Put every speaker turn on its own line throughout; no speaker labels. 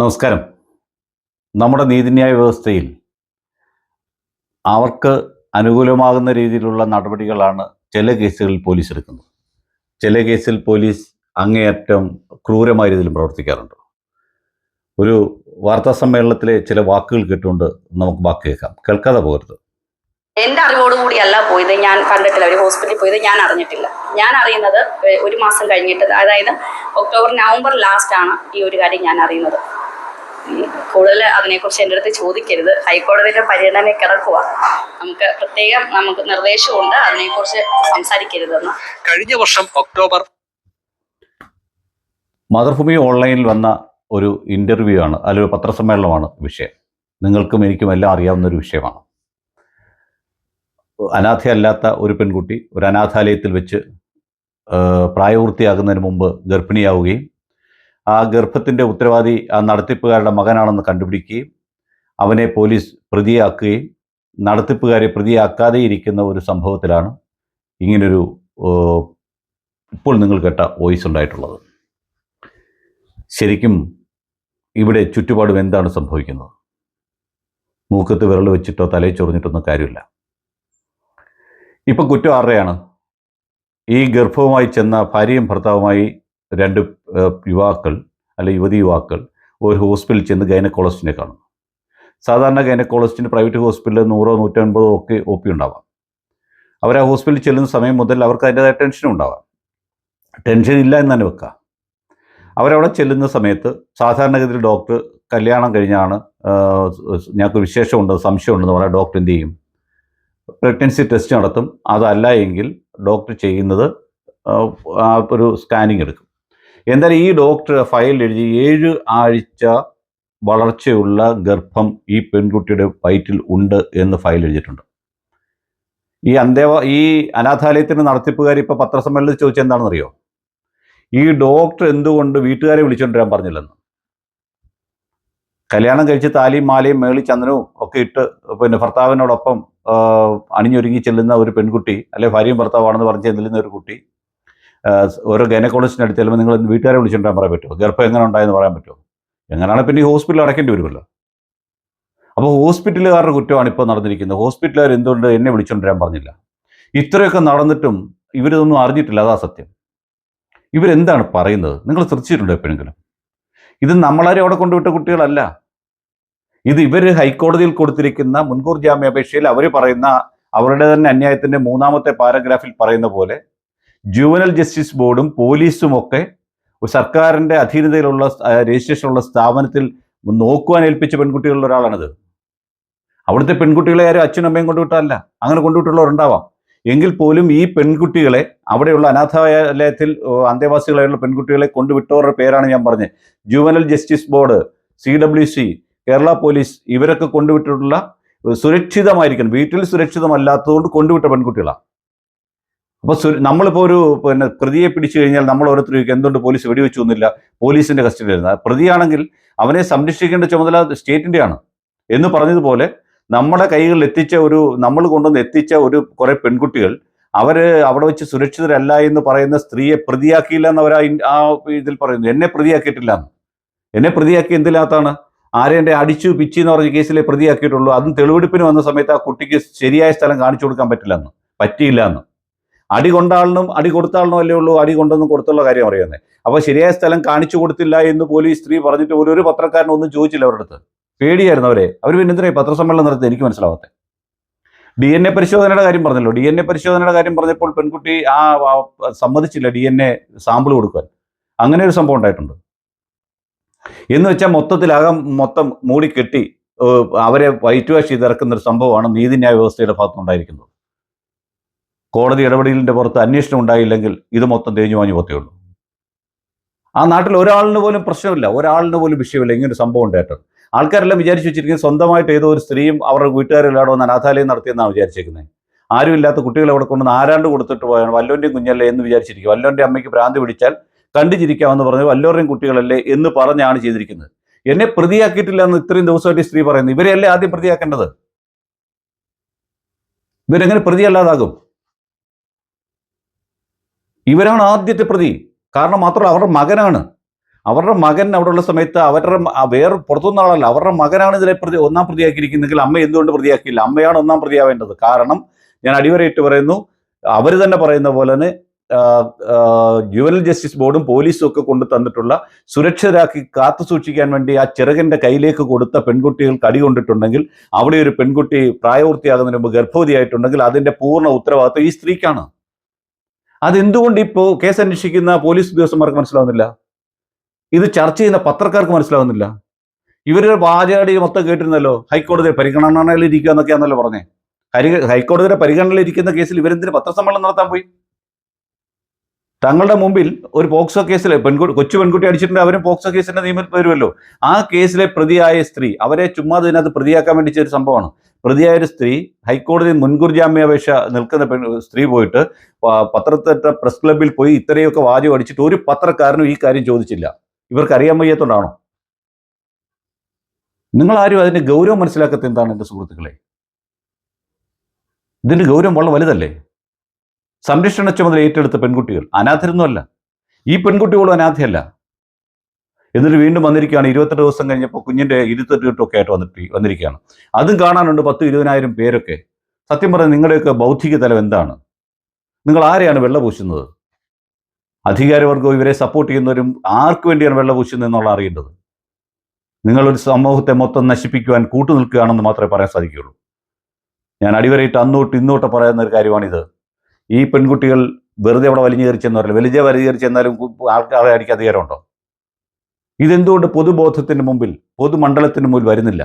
നമസ്കാരം. നമ്മുടെ നീതിന്യായ വ്യവസ്ഥയിൽ അവർക്ക് അനുകൂലമാകുന്ന രീതിയിലുള്ള നടപടികളാണ് ചില കേസുകളിൽ പോലീസ് എടുക്കുന്നത്. ചില കേസിൽ പോലീസ് അങ്ങേയറ്റം ക്രൂരമായ രീതിയിൽ പ്രവർത്തിക്കാറുണ്ട്. ഒരു വാർത്താ സമ്മേളനത്തിലെ ചില വാക്കുകൾ കേട്ടുകൊണ്ട് നമുക്ക് വാക്ക് കേൾക്കാം. കേൾക്കാതെ പോകരുത്.
എന്റെ അറിവോടുകൂടിയല്ല പോയത്. ഞാൻ കണ്ടിട്ടില്ല. ഒരു ഹോസ്പിറ്റലിൽ പോയത് ഞാൻ അറിഞ്ഞിട്ടില്ല. ഞാൻ അറിയുന്നത് ഒരു മാസം കഴിഞ്ഞിട്ട് അതായത് ഒക്ടോബർ നവംബർ ലാസ്റ്റ് ആണ് ഈ ഒരു കാര്യം ഞാൻ അറിയുന്നത്. കൂടുതൽ അതിനെക്കുറിച്ച് എന്റെ അടുത്ത് ചോദിക്കരുത്. ഹൈക്കോടതിയുടെ പരിഗണന കിടക്കുക നമുക്ക് പ്രത്യേകം നമുക്ക് നിർദ്ദേശമുണ്ട്. അതിനെക്കുറിച്ച് സംസാരിക്കരുതെന്ന്.
കഴിഞ്ഞ വർഷം ഒക്ടോബർ
മാതൃഭൂമി ഓൺലൈനിൽ വന്ന ഒരു ഇന്റർവ്യൂ ആണ് അല്ലെങ്കിൽ പത്രസമ്മേളനമാണ് വിഷയം. നിങ്ങൾക്കും എനിക്കും എല്ലാം അറിയാവുന്ന ഒരു വിഷയമാണ്. അനാഥയല്ലാത്ത ഒരു പെൺകുട്ടി ഒരു അനാഥാലയത്തിൽ വെച്ച് പ്രായപൂർത്തിയാകുന്നതിന് മുമ്പ് ഗർഭിണിയാവുകയും ആ ഗർഭത്തിന്റെ ഉത്തരവാദി ആ നടത്തിപ്പുകാരുടെ മകനാണെന്ന് കണ്ടുപിടിക്കുകയും അവനെ പോലീസ് പ്രതിയാക്കുകയും നടത്തിപ്പുകാരെ പ്രതിയാക്കാതെ ഇരിക്കുന്ന ഒരു സംഭവത്തിലാണ് ഇങ്ങനൊരു ഇപ്പോൾ നിങ്ങൾ കേട്ട വോയിസ് ഉണ്ടായിട്ടുള്ളത്. ശരിക്കും ഇവിടെ ചുറ്റുപാടും എന്താണ് സംഭവിക്കുന്നത്? മൂക്കത്ത് വിരൽ വെച്ചിട്ടോ തലയിൽ ചൊറിഞ്ഞിട്ടൊന്നും കാര്യമില്ല. ഇപ്പം കുറ്റം ആരുടെയാണ്? ഈ ഗർഭവുമായി ചെന്ന ഭാര്യയും ഭർത്താവുമായി രണ്ട് യുവാക്കൾ അല്ലെ യുവതി യുവാക്കൾ ഒരു ഹോസ്പിറ്റലിൽ ചെന്ന് ഗൈനക്കോളജിസ്റ്റിനെ കാണും സാധാരണ ഗൈനക്കോളജിസ്റ്റിന് പ്രൈവറ്റ് ഹോസ്പിറ്റലിൽ നൂറോ നൂറ്റൻപതോ ഒക്കെ ഒ പി ഉണ്ടാവാം. അവർ ആ ഹോസ്പിറ്റലിൽ ചെല്ലുന്ന സമയം മുതൽ അവർക്ക് അതിന്റെതായ ടെൻഷനും ഉണ്ടാവാം. ടെൻഷൻ ഇല്ല എന്ന് തന്നെ വെക്കാം. അവരവിടെ ചെല്ലുന്ന സമയത്ത് സാധാരണഗതിയിൽ ഡോക്ടർ കല്യാണം കഴിഞ്ഞാണ് ഞങ്ങൾക്ക് വിശേഷമുണ്ട് സംശയമുണ്ടെന്ന് പറഞ്ഞാൽ ഡോക്ടർ എന്ത് ചെയ്യും? പ്രഗ്നൻസി ടെസ്റ്റ് നടത്തും. അതല്ല എങ്കിൽ ഡോക്ടർ ചെയ്യുന്നത് ഒരു സ്കാനിങ് എടുക്കും. എന്തായാലും ഈ ഡോക്ടർ ഫയൽ എഴുതി ഏഴ് ആഴ്ച വളർച്ചയുള്ള ഗർഭം ഈ പെൺകുട്ടിയുടെ വയറ്റിൽ ഉണ്ട് എന്ന് ഫയൽ എഴുതിയിട്ടുണ്ട്. ഈ അന്തേവ ഈ അനാഥാലയത്തിന് നടത്തിപ്പുകാർ ഇപ്പോൾ പത്രസമ്മേളനത്തിൽ ചോദിച്ചത് എന്താണെന്നറിയോ? ഈ ഡോക്ടർ എന്തുകൊണ്ട് വീട്ടുകാരെ വിളിച്ചുകൊണ്ടുവരാൻ പറഞ്ഞില്ലെന്ന്. കല്യാണം കഴിച്ച് താലിയും മാലയും മേളി ചന്ദനവും ഒക്കെ ഇട്ട് പിന്നെ ഭർത്താവിനോടൊപ്പം അണിഞ്ഞൊരുങ്ങി ചെല്ലുന്ന ഒരു പെൺകുട്ടി അല്ലെ ഭാര്യയും ഭർത്താവാണെന്ന് പറഞ്ഞ് ചെല്ലുന്ന ഒരു കുട്ടി ഓരോ ഗൈനക്കോളജിസ്റ്റിന്റെ അടുത്ത് ചെല്ലുമ്പോൾ നിങ്ങൾ വീട്ടുകാരെ വിളിച്ചോണ്ടിരാൻ പറയാൻ പറ്റുമോ? ഗർഭം എങ്ങനെ ഉണ്ടായെന്ന് പറയാൻ പറ്റുമോ? എങ്ങനെയാണ് പിന്നെ ഈ ഹോസ്പിറ്റലിൽ അടയ്ക്കേണ്ടി വരുമല്ലോ? അപ്പോൾ ഹോസ്പിറ്റലുകാരുടെ കുറ്റമാണ് ഇപ്പോൾ നടന്നിരിക്കുന്നത്. ഹോസ്പിറ്റലുകാർ എന്തുകൊണ്ട് എന്നെ വിളിച്ചുകൊണ്ടിരാൻ പറഞ്ഞില്ല? ഇത്രയൊക്കെ നടന്നിട്ടും ഇവരിതൊന്നും അറിഞ്ഞിട്ടില്ല. അതാ സത്യം. ഇവരെന്താണ് പറയുന്നത്? നിങ്ങൾ ശ്രദ്ധിച്ചിട്ടുണ്ടോ എപ്പോഴെങ്കിലും? ഇത് നമ്മളാരും അവിടെ കൊണ്ടുവിട്ട കുട്ടികളല്ല. ഇത് ഇവർ ഹൈക്കോടതിയിൽ കൊടുത്തിരിക്കുന്ന മുൻകൂർ ജാമ്യാപേക്ഷയിൽ അവർ പറയുന്ന അവരുടെ തന്നെ അന്യായത്തിന്റെ മൂന്നാമത്തെ പാരഗ്രാഫിൽ പറയുന്ന പോലെ ജുവനൽ ജസ്റ്റിസ് ബോർഡും പോലീസും ഒക്കെ സർക്കാരിന്റെ അധീനതയിലുള്ള രജിസ്ട്രേഷനുള്ള സ്ഥാപനത്തിൽ നോക്കുവാൻ ഏൽപ്പിച്ച പെൺകുട്ടികളിൽ ഒരാളാണിത്. അവിടുത്തെ പെൺകുട്ടികളെ ആരും അച്ഛനും അമ്മയും കൊണ്ടുവിട്ടല്ല അങ്ങനെ കൊണ്ടുവിട്ടുള്ളവരുണ്ടാവാം. എങ്കിൽ പോലും ഈ പെൺകുട്ടികളെ അവിടെയുള്ള അനാഥാലയത്തിൽ അന്തേവാസികളായുള്ള പെൺകുട്ടികളെ കൊണ്ടുവിട്ടവരുടെ പേരാണ് ഞാൻ പറഞ്ഞത്. Juvenile justice board C W C Kerala police ഇവരൊക്കെ കൊണ്ടുവിട്ടിട്ടുള്ള സുരക്ഷിതമായിരിക്കണം. വീട്ടിൽ സുരക്ഷിതമല്ലാത്തതുകൊണ്ട് കൊണ്ടുവിട്ട പെൺകുട്ടികളാണ് അപ്പോൾ നമ്മളിപ്പോൾ ഒരു പിന്നെ പ്രതിയെ പിടിച്ചു കഴിഞ്ഞാൽ നമ്മൾ ഓരോരുത്തർ ചോദിക്കും, എന്തുകൊണ്ട് പോലീസ് വെടിവെച്ചു ഒന്നുമില്ല പോലീസിന്റെ കസ്റ്റഡിയിൽ വരുന്നത് പ്രതിയാണെങ്കിൽ അവനെ സംരക്ഷിക്കേണ്ട ചുമതല സ്റ്റേറ്റിന്റെയാണ്. എന്ന് പറഞ്ഞതുപോലെ നമ്മുടെ കൈകളിൽ എത്തിച്ച ഒരു നമ്മൾ കൊണ്ടുവന്ന് എത്തിച്ച ഒരു കുറേ പെൺകുട്ടികൾ അവർ അവിടെ വെച്ച് സുരക്ഷിതരല്ല എന്ന് പറയുന്ന സ്ത്രീയെ പ്രതിയാക്കിയില്ല എന്ന് അവർ ആ ഇതിൽ പറയുന്നു. എന്നെ പ്രതിയാക്കിയിട്ടില്ല എന്ന്. എന്നെ പ്രതിയാക്കി എന്തിനകത്താണ് ആരെന്റെ അടിച്ചു പിച്ചി എന്ന് പറഞ്ഞ കേസിലെ പ്രതിയാക്കിയിട്ടുള്ളൂ. അതും തെളിവെടുപ്പിന് വന്ന സമയത്ത് ആ കുട്ടിക്ക് ശരിയായ സ്ഥലം കാണിച്ചു കൊടുക്കാൻ പറ്റില്ല എന്ന്. പറ്റിയില്ല എന്ന്. അടി കൊണ്ട ആളിനും അടി കൊടുത്ത ആളിനും അല്ലേ ഉള്ളൂ അടി കൊണ്ടെന്നും കൊടുത്തുള്ള കാര്യം അറിയുന്നത് അപ്പോൾ ശരിയായ സ്ഥലം കാണിച്ചു കൊടുത്തില്ല എന്ന് പോലീസ് സ്ത്രീ പറഞ്ഞിട്ട് ഒരു ഒരു പത്രക്കാരനും ഒന്നും ചോദിച്ചില്ല അവരുടെ അടുത്ത്. പേടിയായിരുന്നു അവരെ. അവർ പിന്നെ എന്തിനാ പത്രസമ്മേളനം നടത്തി എനിക്ക് മനസ്സിലാവാത്തത് ഡി എൻ എ പരിശോധനയുടെ കാര്യം പറഞ്ഞല്ലോ. ഡി എൻ എ പരിശോധനയുടെ കാര്യം പറഞ്ഞപ്പോൾ പെൺകുട്ടി ആ സമ്മതിച്ചില്ല ഡി എൻ എ സാമ്പിൾ കൊടുക്കാൻ. അങ്ങനെ ഒരു സംഭവം ഉണ്ടായിട്ടുണ്ട്. എന്ന് വെച്ചാൽ മൊത്തത്തിലകം മൊത്തം മൂടിക്കെട്ടി അവരെ വൈറ്റ് വാഷ് ചെയ്ത് ഇറക്കുന്ന ഒരു സംഭവമാണ് നീതിന്യായ വ്യവസ്ഥയുടെ ഭാഗത്തുനിന്നുണ്ടായിരിക്കുന്നത്. കോടതി ഇടപെടലിന്റെ പുറത്ത് അന്വേഷണം ഉണ്ടായില്ലെങ്കിൽ ഇത് മൊത്തം തേഞ്ഞു വാങ്ങി പോത്തേയുള്ളൂ ആ നാട്ടിൽ ഒരാളിന് പോലും പ്രശ്നമില്ല. ഒരാളിന് പോലും വിഷയമില്ല. ഇങ്ങനെ ഒരു സംഭവം ഉണ്ടായിട്ടുണ്ട്. ആൾക്കാരെല്ലാം വിചാരിച്ചു വെച്ചിരിക്കുന്നത് സ്വന്തമായിട്ട് ഏതോ ഒരു സ്ത്രീയും അവരുടെ വീട്ടുകാരെല്ലാടോ വന്ന് അനാഥാലയം നടത്തിയെന്നാണ് വിചാരിച്ചേക്കുന്നത് ആരുമില്ലാത്ത കുട്ടികളെ അവിടെ കൊണ്ടുവന്ന് ആരാണ്ട് കൊടുത്തിട്ട് പോയാണ്. വല്ലോന്റെയും കുഞ്ഞല്ലേ എന്ന് വിചാരിച്ചിരിക്കും. വല്ലോന്റെ അമ്മയ്ക്ക് ഭ്രാന്ത് പിടിച്ചാൽ കണ്ടു ചിരിക്കാമെന്ന് പറഞ്ഞ് വല്ലോരുടെയും കുട്ടികളല്ലേ എന്ന് പറഞ്ഞാണ് ചെയ്തിരിക്കുന്നത്. എന്നെ പ്രതിയാക്കിയിട്ടില്ല എന്ന് ഇത്രയും ദിവസമായിട്ട് സ്ത്രീ പറയുന്നത്. ഇവരെയല്ലേ ആദ്യം പ്രതിയാക്കേണ്ടത്? ഇവരെങ്ങനെ പ്രതിയല്ലാതാകും? ഇവരാണ് ആദ്യത്തെ പ്രതി. കാരണം മാത്രമല്ല അവരുടെ മകനാണ്. അവരുടെ മകൻ അവിടെയുള്ള സമയത്ത് അവരുടെ വേറെ പുറത്തുനിന്ന ആളല്ല. അവരുടെ മകനാണ് ഇതിലെ പ്രതി ഒന്നാം പ്രതിയാക്കിയിരിക്കുന്നെങ്കിൽ അമ്മ എന്തുകൊണ്ട് പ്രതിയാക്കിയില്ല? അമ്മയാണ് ഒന്നാം പ്രതിയാവേണ്ടത്. കാരണം ഞാൻ അടിവരയിട്ട് പറയുന്നു അവർ തന്നെ പറയുന്ന പോലെ തന്നെ ജുവനൽ ജസ്റ്റിസ് ബോർഡും പോലീസും ഒക്കെ കൊണ്ടു തന്നിട്ടുള്ള സുരക്ഷിതരാക്കി കാത്തു സൂക്ഷിക്കാൻ വേണ്ടി ആ ചെറുകന്റെ കയ്യിലേക്ക് കൊടുത്ത പെൺകുട്ടികൾ കടി കൊണ്ടിട്ടുണ്ടെങ്കിൽ അവിടെ ഒരു പെൺകുട്ടി പ്രായപൂർത്തിയാകുന്നതിന് മുമ്പ് ഗർഭവതിയായിട്ടുണ്ടെങ്കിൽ അതിന്റെ പൂർണ ഉത്തരവാദിത്വം ഈ സ്ത്രീക്കാണ്. അതെന്തുകൊണ്ട് ഇപ്പോൾ കേസ് അന്വേഷിക്കുന്ന പോലീസ് ഉദ്യോഗസ്ഥന്മാർക്ക് മനസ്സിലാവുന്നില്ല? ഇത് ചർച്ച ചെയ്യുന്ന പത്രക്കാർക്ക് മനസ്സിലാവുന്നില്ല. ഇവരുടെ വാചാടി മൊത്തം കേട്ടിരുന്നല്ലോ ഹൈക്കോടതി പരിഗണനയിൽ ഇരിക്കുക എന്നൊക്കെയാണല്ലോ പറഞ്ഞേ ഹൈക്കോടതിയുടെ പരിഗണനയിൽ ഇരിക്കുന്ന കേസിൽ ഇവരെന്തിന് പത്രസമ്മേളനം നടത്താൻ പോയി? തങ്ങളുടെ മുമ്പിൽ ഒരു പോക്സോ കേസിലെ പെൺകുട്ടി കൊച്ചു പെൺകുട്ടി അടിച്ചിട്ടുണ്ട് അവരും പോക്സോ കേസിന്റെ നിയമത്തിൽ വരുമല്ലോ. ആ കേസിലെ പ്രതിയായ സ്ത്രീ അവരെ ചുമ്മാ ഇതിനകത്ത് പ്രതിയാക്കാൻ വേണ്ടി ചെയ്ത സംഭവമാണ്. പ്രതിയായ ഒരു സ്ത്രീ ഹൈക്കോടതി മുൻകൂർ ജാമ്യാപേക്ഷ നിൽക്കുന്ന പെൺ സ്ത്രീ പോയിട്ട് പത്രത്തിട്ട പ്രസ് ക്ലബിൽ പോയി ഇത്രയൊക്കെ വാചകം അടിച്ചിട്ട് ഒരു പത്രക്കാരനും ഈ കാര്യം ചോദിച്ചില്ല. ഇവർക്ക് അറിയാൻ വയ്യാത്തതുകൊണ്ടാണോ നിങ്ങൾ ആരും അതിന്റെ ഗൗരവം മനസ്സിലാക്കാത്ത എന്താണ് സുഹൃത്തുക്കളെ? ഇതിന്റെ ഗൗരവം വളരെ വലുതല്ലേ? സംരക്ഷണ ചുമതല ഏറ്റെടുത്ത പെൺകുട്ടികൾ അനാഥരൊന്നുമല്ല. ഈ പെൺകുട്ടികളും അനാഥയല്ല. എന്നിട്ട് വീണ്ടും വന്നിരിക്കുകയാണ്. ഇരുപത്തെട്ട് ദിവസം കഴിഞ്ഞപ്പോൾ കുഞ്ഞിന്റെ ഇരുത്തെട്ടുകെട്ടൊക്കെ ആയിട്ട് വന്നിട്ട് വന്നിരിക്കുകയാണ്. അതും കാണാനുണ്ട് പത്ത് ഇരുപതിനായിരം പേരൊക്കെ. സത്യം പറഞ്ഞാൽ നിങ്ങളുടെയൊക്കെ ബൗദ്ധിക തലം എന്താണ്? നിങ്ങൾ ആരെയാണ് വെള്ള പൂശുന്നത്? അധികാരവർഗവും ഇവരെ സപ്പോർട്ട് ചെയ്യുന്നവരും ആർക്ക് വേണ്ടിയാണ് വെള്ള പൂശുന്നത് എന്നുള്ള അറിയേണ്ടത്? നിങ്ങളൊരു സമൂഹത്തെ മൊത്തം നശിപ്പിക്കുവാൻ കൂട്ടുനിൽക്കുകയാണെന്ന് മാത്രമേ പറയാൻ സാധിക്കുകയുള്ളൂ. ഞാൻ അടിവരയിട്ട് അന്നോട്ട് ഇന്നോട്ട് പറയുന്ന ഒരു കാര്യമാണിത്. ഈ പെൺകുട്ടികൾ വെറുതെ അവിടെ വലിഞ്ഞു കയറിച്ചെന്ന് പറയില്ല വലിയ വലിയ കയറിച്ചെന്നാലും ആൾക്കാരെ അടിക്കാൻ അധികാരമുണ്ടോ? ഇതെന്തുകൊണ്ട് പൊതുബോധത്തിന് മുമ്പിൽ പൊതുമണ്ഡലത്തിന് മുമ്പിൽ വരുന്നില്ല?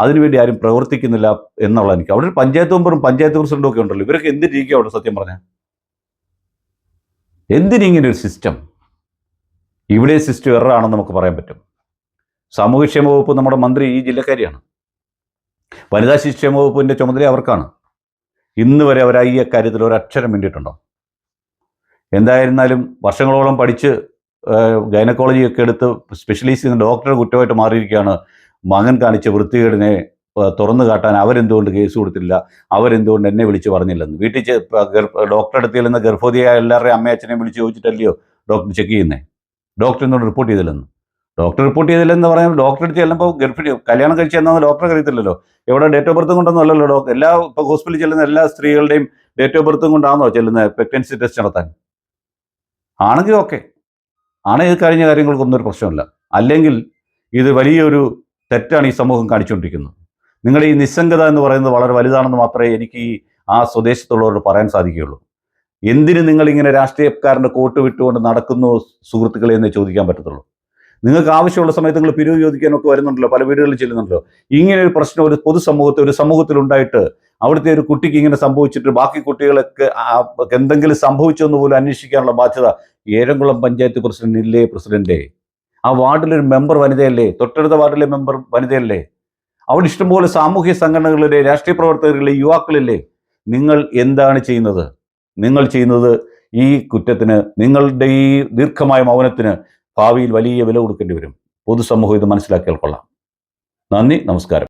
അതിനുവേണ്ടി ആരും പ്രവർത്തിക്കുന്നില്ല എന്നുള്ള എനിക്ക് അവിടെ ഒരു പഞ്ചായത്ത് മെമ്പറും പഞ്ചായത്ത് പ്രസിഡന്റും ഒക്കെ ഉണ്ടല്ലോ. ഇവരൊക്കെ എന്തിനിരിക്കുക അവിടെ സത്യം പറഞ്ഞാൽ എന്തിനിങ്ങനെ ഒരു സിസ്റ്റം? ഇവിടെ സിസ്റ്റം എററാണെന്ന് നമുക്ക് പറയാൻ പറ്റും. സാമൂഹ്യക്ഷേമ വകുപ്പ് നമ്മുടെ മന്ത്രി ഈ ജില്ലക്കാരിയാണ്. വനിതാ ശിക്ഷേമ വകുപ്പിന്റെ ചുമതല അവർക്കാണ്. ഇന്ന് വരെ അവർ ഈ കാര്യത്തിൽ ഒരു അക്ഷരം വേണ്ടിയിട്ടുണ്ടോ എന്തായിരുന്നാലും വർഷങ്ങളോളം പഠിച്ച് ഗൈനക്കോളജി ഒക്കെ എടുത്ത് സ്പെഷ്യലൈസ് ചെയ്യുന്ന ഡോക്ടറെ കുറ്റമായിട്ട് മാറിയിരിക്കുകയാണ്. മകൻ കാണിച്ച വൃത്തികേടിനെ തുറന്നു കാട്ടാൻ അവരെന്തുകൊണ്ട് കേസ് കൊടുത്തില്ല? അവരെന്തുകൊണ്ട് എന്നെ വിളിച്ച് പറഞ്ഞില്ലെന്ന്? വീട്ടിൽ ഡോക്ടറെ അടുത്ത് ചെല്ലുന്ന ഗർഭവതിയായ എല്ലാവരുടെയും അമ്മയച്ഛനെയും വിളിച്ച് ചോദിച്ചിട്ടല്ലയോ ഡോക്ടർ ചെക്ക് ചെയ്യുന്നേ? ഡോക്ടർ എന്തുകൊണ്ട് റിപ്പോർട്ട് ചെയ്തില്ലെന്ന്? ഡോക്ടർ റിപ്പോർട്ട് ചെയ്തില്ലെന്ന് പറയുമ്പോൾ ഡോക്ടർ അടുത്ത് ചെല്ലുമ്പോൾ ഗർഭിണി കല്യാണം കഴിച്ച് എന്നാന്ന് ഡോക്ടറെ അറിയത്തില്ലല്ലോ. എവിടെ ഡേറ്റ് ഓഫ് ബർത്തും കൊണ്ടൊന്നും അല്ലല്ലോ ഡോക്ടർ. എല്ലാ ഇപ്പോൾ ഹോസ്പിറ്റലിൽ ചെല്ലുന്ന എല്ലാ സ്ത്രീകളുടെയും ഡേറ്റ് ഓഫ് ബർത്തും കൊണ്ടാണോ ചെല്ലുന്നത് പ്രഗ്നൻസി ടെസ്റ്റ് നടത്താൻ. ആണെങ്കിൽ ഓക്കെ ആണെങ്കിൽ കഴിഞ്ഞ കാര്യങ്ങൾക്കൊന്നും ഒരു പ്രശ്നമില്ല. അല്ലെങ്കിൽ ഇത് വലിയൊരു തെറ്റാണ് ഈ സമൂഹം കാണിച്ചുകൊണ്ടിരിക്കുന്നത് നിങ്ങളുടെ ഈ നിസ്സംഗത എന്ന് പറയുന്നത് വളരെ വലുതാണെന്ന് മാത്രമേ എനിക്ക് ഈ ആ സ്വദേശത്തുള്ളവരോട് പറയാൻ സാധിക്കുകയുള്ളൂ. എന്തിന് നിങ്ങളിങ്ങനെ രാഷ്ട്രീയക്കാരന്റെ കോട്ട് വിട്ടുകൊണ്ട് നടക്കുന്നു സുഹൃത്തുക്കളെ എന്ന് ചോദിക്കാൻ പറ്റത്തുള്ളൂ. നിങ്ങൾക്ക് ആവശ്യമുള്ള സമയത്ത് നിങ്ങൾ പിരിവ് ചോദിക്കാനൊക്കെ വരുന്നുണ്ടല്ലോ പല വീടുകളിൽ ചെല്ലുന്നുണ്ടല്ലോ. ഇങ്ങനെ ഒരു പ്രശ്നം ഒരു പൊതുസമൂഹത്തിൽ ഒരു സമൂഹത്തിൽ ഉണ്ടായിട്ട് അവിടുത്തെ ഒരു കുട്ടിക്ക് ഇങ്ങനെ സംഭവിച്ചിട്ട് ബാക്കി കുട്ടികളൊക്കെ എന്തെങ്കിലും സംഭവിച്ചെന്ന് പോലും അന്വേഷിക്കാനുള്ള ബാധ്യത ഏഴംകുളം പഞ്ചായത്ത് പ്രസിഡന്റ് ഇല്ലേ പ്രസിഡന്റേ? ആ വാർഡിലൊരു മെമ്പർ വനിതയല്ലേ? തൊട്ടടുത്ത വാർഡിലെ മെമ്പർ വനിതയല്ലേ? അവിടെ ഇഷ്ടംപോലെ സാമൂഹ്യ സംഘടനകളിലെ രാഷ്ട്രീയ പ്രവർത്തകരിലെ യുവാക്കളില്ലേ? നിങ്ങൾ എന്താണ് ചെയ്യുന്നത്? നിങ്ങൾ ചെയ്യുന്നത് ഈ കുറ്റത്തിന് നിങ്ങളുടെ ഈ ദീർഘമായ മൗനത്തിന് ഭാവിയിൽ വലിയ വില കൊടുക്കേണ്ടി വരും. പൊതുസമൂഹം ഇത് മനസ്സിലാക്കിയാൽ കൊള്ളാം. നന്ദി നമസ്കാരം.